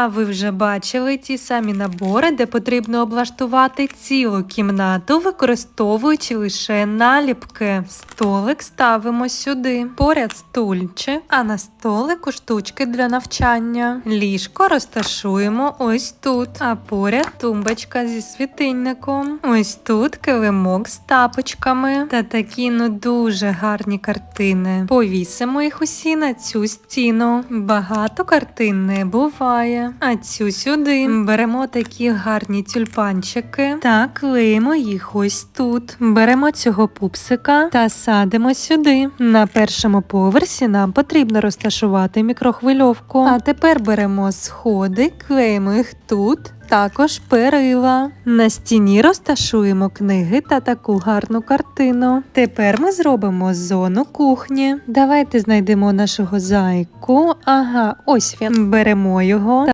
А ви вже бачили ті самі набори, де потрібно облаштувати цілу кімнату, використовуючи лише наліпки. Столик ставимо сюди. Поряд стульчик, а на столику штучки для навчання. Ліжко розташуємо ось тут, а поряд тумбочка зі світильником. Ось тут килимок з тапочками та такі ну дуже гарні картини. Повісимо їх усі на цю стіну. Багато картин не буває. А цю сюди беремо такі гарні тюльпанчики та клеїмо їх ось тут. Беремо цього пупсика та садимо сюди. На першому поверсі нам потрібно розташувати мікрохвильовку. А тепер беремо сходи, клеїмо їх тут. Також перила. На стіні розташуємо книги та таку гарну картину. Тепер ми зробимо зону кухні. Давайте знайдемо нашого зайку. Ага, ось він. Беремо його